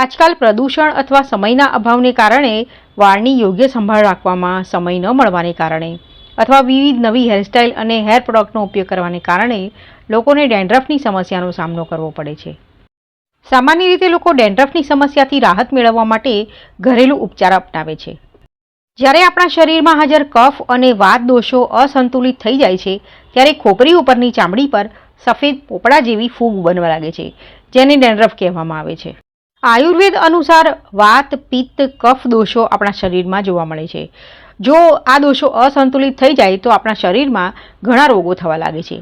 આજકાલ પ્રદૂષણ અથવા સમયના અભાવને કારણે વાળની યોગ્ય સંભાળ રાખવામાં સમય ન મળવાને કારણે અથવા વિવિધ નવી હેરસ્ટાઇલ અને હેર પ્રોડક્ટનો ઉપયોગ કરવાને કારણે લોકોને ડેન્ડ્રફની સમસ્યાનો સામનો કરવો પડે છે. સામાન્ય રીતે લોકો ડેન્ડ્રફની સમસ્યાથી રાહત મેળવવા માટે ઘરેલું ઉપચાર અપનાવે છે. જ્યારે આપણા શરીરમાં હાજર કફ અને વાત દોષો અસંતુલિત થઈ જાય છે, ત્યારે ખોપરી ઉપરની ચામડી પર સફેદ પોપડા જેવી ફૂગ બનવા લાગે છે, જેને ડેન્ડ્રફ કહેવામાં આવે છે. આયુર્વેદ અનુસાર વાત, પિત્ત, કફ દોષો આપણા શરીરમાં જોવા મળે છે. જો આ દોષો અસંતુલિત થઈ જાય તો આપણા શરીરમાં ઘણા રોગો થવા લાગે છે.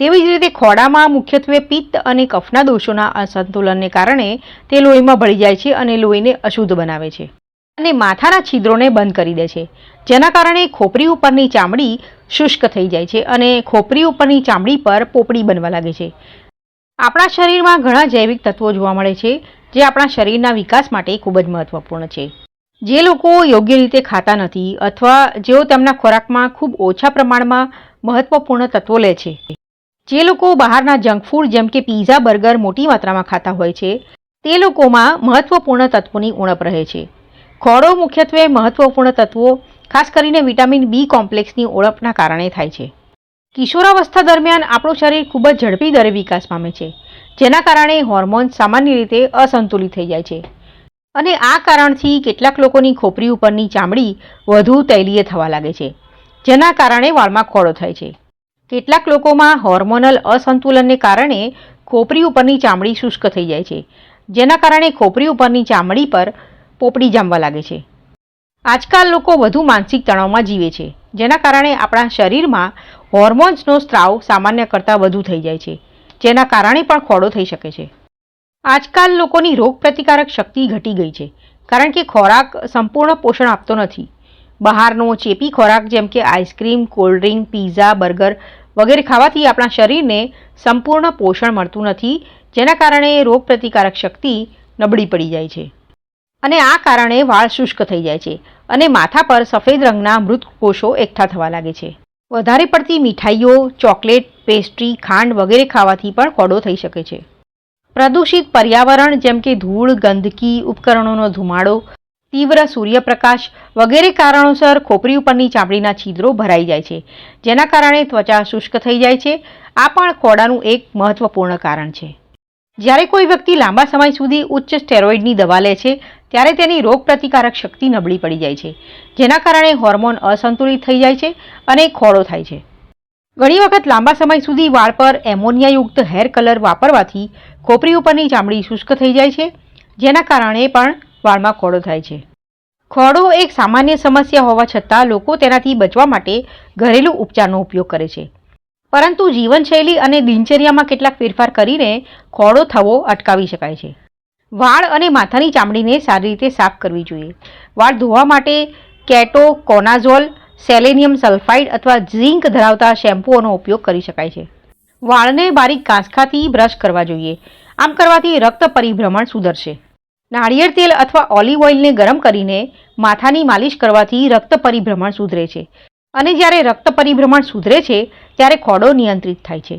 તેવી જ રીતે ખોડામાં મુખ્યત્વે પિત્ત અને કફના દોષોના અસંતુલનને કારણે તે લોહીમાં ભળી જાય છે અને લોહીને અશુદ્ધ બનાવે છે અને માથાના છિદ્રોને બંધ કરી દે છે. જેના કારણે ખોપરી ઉપરની ચામડી શુષ્ક થઈ જાય છે અને ખોપરી ઉપરની ચામડી પર પોપડી બનવા લાગે છે. આપણા શરીરમાં ઘણા જૈવિક તત્વો જોવા મળે છે, જે આપણા શરીરના વિકાસ માટે ખૂબ જ મહત્વપૂર્ણ છે. જે લોકો યોગ્ય રીતે ખાતા નથી અથવા જેઓ તેમના ખોરાકમાં ખૂબ ઓછા પ્રમાણમાં મહત્વપૂર્ણ તત્વો લે છે. જે લોકો બહારના જંક ફૂડ જેમ કે પીઝા, બર્ગર મોટી માત્રામાં ખાતા હોય છે, તે લોકોમાં મહત્વપૂર્ણ તત્વોની ઉણપ રહે છે. ખોળો મુખ્યત્વે મહત્વપૂર્ણ તત્વો, ખાસ કરીને વિટામિન બી કોમ્પ્લેક્સની ઉણપના કારણે થાય છે. કિશોરાવસ્થા દરમિયાન આપણું શરીર ખૂબ જ ઝડપી દરે વિકાસ પામે છે, જેના કારણે હોર્મોન્સ સામાન્ય રીતે અસંતુલિત થઈ જાય છે. અને આ કારણથી કેટલાક લોકોની ખોપરી ઉપરની ચામડી વધુ તૈલીય થવા લાગે છે, જેના કારણે વાળમાં ખોડો થાય છે. કેટલાક લોકોમાં હોર્મોનલ અસંતુલનને કારણે ખોપરી ઉપરની ચામડી શુષ્ક થઈ જાય છે, જેના કારણે ખોપરી ઉપરની ચામડી પર પોપડી જામવા લાગે છે. આજકાલ લોકો વધુ માનસિક તણાવમાં જીવે છે. જેના કારણે આપણા શરીરમાં હોર્મોન્સનો સ્ત્રાવ સામાન્ય કરતાં વધુ થઈ જાય છે, જેના કારણે પણ ખોડો થઈ શકે છે. આજકાલ લોકોની રોગપ્રતિકારક શક્તિ ઘટી ગઈ છે, કારણ કે ખોરાક સંપૂર્ણ પોષણ આપતો નથી. બહારનો ચેપી ખોરાક જેમ કે ice cream, cold drink, pizza, burger વગેરે ખાવાથી આપણા શરીરને સંપૂર્ણ પોષણ મળતું નથી, જેના કારણે રોગપ્રતિકારક શક્તિ નબળી પડી જાય છે. અને આ કારણે વાળ શુષ્ક થઈ જાય છે અને માથા પર સફેદ રંગના મૃત કોષો એકઠા થવા લાગે છે. વધારે પડતી મીઠાઈઓ, ચોકલેટ, પેસ્ટ્રી, ખાંડ વગેરે ખાવાથી પણ કોડો થઈ શકે છે. પ્રદૂષિત પર્યાવરણ જેમ કે ધૂળ, ગંદકી, ઉપકરણોનો ધુમાડો, તીવ્ર સૂર્યપ્રકાશ વગેરે કારણોસર ખોપરી ઉપરની ચામડીના છિદ્રો ભરાઈ જાય છે, જેના કારણે ત્વચા શુષ્ક થઈ જાય છે. આ પણ ખોડાનું એક મહત્વપૂર્ણ કારણ છે. જ્યારે કોઈ વ્યક્તિ લાંબા સમય સુધી ઉચ્ચ સ્ટેરોઇડની દવા લે છે, ત્યારે તેની રોગપ્રતિકારક શક્તિ નબળી પડી જાય છે, જેના કારણે હોર્મોન અસંતુલિત થઈ જાય છે અને ખોડો થાય છે. ઘણી વખત લાંબા સમય સુધી વાળ પર એમોનિયાયુક્ત હેર કલર વાપરવાથી ખોપરી ઉપરની ચામડી શુષ્ક થઈ જાય છે, જેના કારણે પણ વાળમાં ખોડો થાય છે. ખોડો એક સામાન્ય સમસ્યા હોવા છતાં લોકો તેનાથી બચવા માટે ઘરેલું ઉપચારનો ઉપયોગ કરે છે. પરંતુ જીવનશૈલી અને દિનચર્યામાં કેટલાક ફેરફાર કરીને ખોડો થવો અટકાવી શકાય છે. વાળ અને માથાની ચામડીને સારી રીતે સાફ કરવી જોઈએ. વાળ ધોવા માટે કેટો, કોનાઝોલ, સેલેનિયમ સલ્ફાઇડ અથવા ઝિંક ધરાવતા શેમ્પૂઓનો ઉપયોગ કરી શકાય છે. વાળને બારીક કાંસખાથી બ્રશ કરવા જોઈએ. આમ કરવાથી રક્ત પરિભ્રમણ સુધરશે. નાળિયેર તેલ અથવા ઓલિવ ઓઇલને ગરમ કરીને માથાની માલિશ કરવાથી રક્ત પરિભ્રમણ સુધરે છે. અને જ્યારે રક્ત પરિભ્રમણ સુધરે છે, ત્યારે ખોડો નિયંત્રિત થાય છે.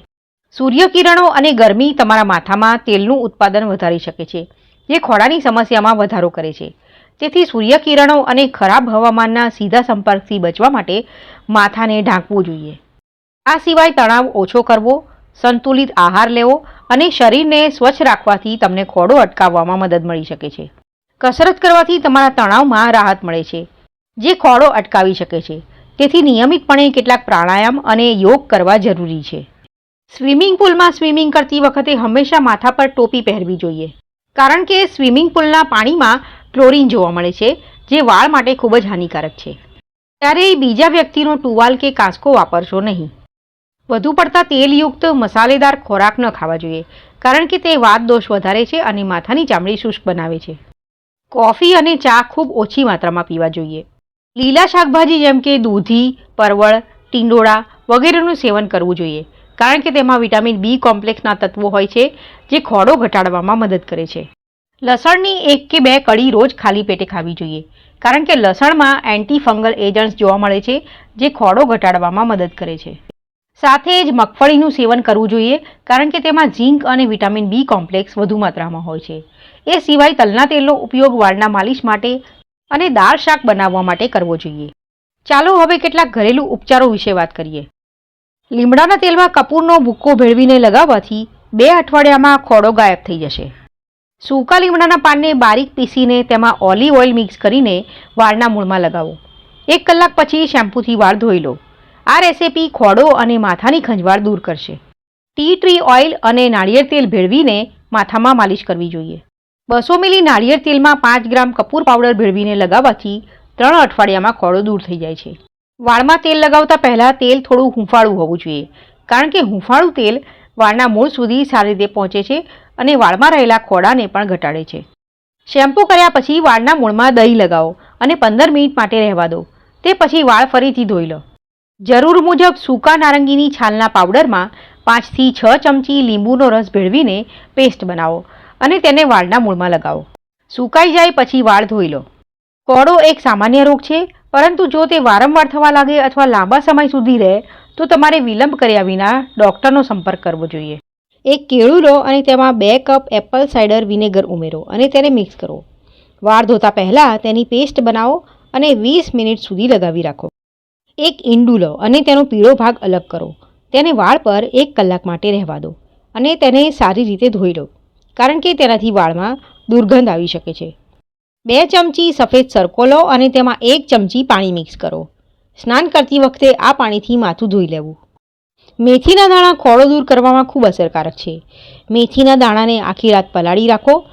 સૂર્યકિરણો અને ગરમી તમારા માથામાં તેલનું ઉત્પાદન વધારી શકે છે, જે ખોડાની સમસ્યામાં વધારો કરે છે. તેથી સૂર્યકિરણો અને ખરાબ હવામાનના સીધા સંપર્કથી બચવા માટે માથાને ઢાંકવું જોઈએ. આ સિવાય તણાવ ઓછો કરવો, સંતુલિત આહાર લેવો અને શરીરને સ્વચ્છ રાખવાથી તમને ખોડો અટકાવવામાં મદદ મળી શકે છે. કસરત કરવાથી તમારા તણાવમાં રાહત મળે છે, જે ખોડો અટકાવી શકે છે. તેથી નિયમિતપણે કેટલાક પ્રાણાયામ અને યોગ કરવા જરૂરી છે. સ્વિમિંગ પુલમાં સ્વિમિંગ કરતી વખતે હંમેશા માથા પર ટોપી પહેરવી જોઈએ. કારણ કે સ્વિમિંગ પુલના પાણીમાં ક્લોરીન જોવા મળે છે, જે વાળ માટે ખૂબ જ હાનિકારક છે. ત્યારે બીજા વ્યક્તિનો ટુવાલ કે કાંસકો વાપરશો નહીં. વધુ પડતા તેલયુક્ત, મસાલેદાર ખોરાક ન ખાવા જોઈએ, કારણ કે તે વાત દોષ વધારે છે અને માથાની ચામડી શુષ્ક બનાવે છે. કોફી અને ચા ખૂબ ઓછી માત્રામાં પીવા જોઈએ. લીલા શાકભાજી જેમ કે દૂધી, પરવળ, ટીંડોળા વગેરેનું સેવન કરવું જોઈએ, કારણ કે તેમાં વિટામિન બી કોમ્પ્લેક્સના તત્વો હોય છે, જે ખોડો ઘટાડવામાં મદદ કરે છે. લસણની એક કે બે કળી રોજ ખાલી પેટે ખાવી જોઈએ, કારણ કે લસણમાં એન્ટી ફંગલ એજન્ટ્સ જોવા મળે છે, જે ખોડો ઘટાડવામાં મદદ કરે છે. સાથે જ મગફળીનું સેવન કરવું જોઈએ, કારણ કે તેમાં ઝીંક અને વિટામિન બી કોમ્પ્લેક્સ વધુ માત્રામાં હોય છે. એ સિવાય તલના તેલનો ઉપયોગ વાળના માલિશ માટે અને દાળ શાક બનાવવા માટે કરવો જોઈએ. ચાલો હવે કેટલાક ઘરેલું ઉપચારો વિશે વાત કરીએ. લીમડાના તેલમાં કપૂરનો ભૂક્કો ભેળવીને લગાવવાથી બે અઠવાડિયામાં ખોડો ગાયબ થઈ જશે. સૂકા લીમડાના પાનને બારીક પીસીને તેમાં ઓલિવ ઓઇલ મિક્સ કરીને વાળના મૂળમાં લગાવો. એક કલાક પછી શેમ્પૂથી વાળ ધોઈ લો. આ રેસીપી ખોડો અને માથાની ખંજવાળ દૂર કરશે. ટી ટ્રી ઓઇલ અને નાળિયેર તેલ ભેળવીને માથામાં માલિશ કરવી જોઈએ. બસો મિલી નાળિયેર તેલમાં પાંચ ગ્રામ કપૂર પાવડર ભેળવીને લગાવવાથી ત્રણ અઠવાડિયામાં ખોડો દૂર થઈ જાય છે. વાળમાં તેલ લગાવતા પહેલાં તેલ થોડું હૂંફાળું હોવું જોઈએ, કારણ કે હૂંફાળું તેલ વાળના મૂળ સુધી સારી રીતે પહોંચે છે અને વાળમાં રહેલા ખોડાને પણ ઘટાડે છે. શેમ્પૂ કર્યા પછી વાળના મૂળમાં દહીં લગાવો અને પંદર મિનિટ માટે રહેવા દો, તે પછી વાળ ફરીથી ધોઈ લો. જરૂર મુજબ સૂકા નારંગીની છાલના પાવડરમાં પાંચથી છ ચમચી લીંબુનો રસ ભેળવીને પેસ્ટ બનાવો અને તેને વાળના મૂળમાં લગાવો. સુકાઈ જાય પછી વાળ ધોઈ લો. કોળો એક સામાન્ય રોગ છે, પરંતુ જો તે વારંવાર થવા લાગે અથવા લાંબા સમય સુધી રહે, તો તમારે વિલંબ કર્યા વિના ડૉક્ટરનો સંપર્ક કરવો જોઈએ. એક કેળું લો અને તેમાં બે કપ એપલ સાઇડર વિનેગર ઉમેરો અને તેને મિક્સ કરો. વાળ ધોતા પહેલાં તેની પેસ્ટ બનાવો અને વીસ મિનિટ સુધી લગાવી રાખો. એક ઈંડું લો અને તેનો પીળો ભાગ અલગ કરો. તેને વાળ પર એક કલાક માટે રહેવા દો અને તેને સારી રીતે ધોઈ લો. કારણ કે તેનાથી વાળમાં દુર્ગંધ આવી શકે છે. બે ચમચી સફેદ સરકો લો અને તેમાં એક ચમચી પાણી મિક્સ કરો. સ્નાન કરતી વખતે આ પાણીથી માથું ધોઈ લેવું. મેથીના દાણા ખોળો દૂર કરવામાં ખૂબ અસરકારક છે. મેથીના દાણાને આખી રાત પલાળી રાખો.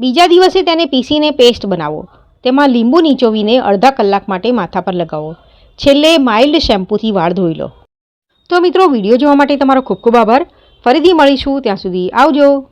બીજા દિવસે તેને પીસીને પેસ્ટ બનાવો. તેમાં લીંબુ નીચોવીને અડધા કલાક માટે માથા પર લગાવો. છેલ્લે માઇલ્ડ શેમ્પૂથી વાળ ધોઈ લો. તો મિત્રો, વીડિયો જોવા માટે તમારો ખૂબ ખૂબ આભાર. ફરીથી મળીશું ત્યાં સુધી આવજો.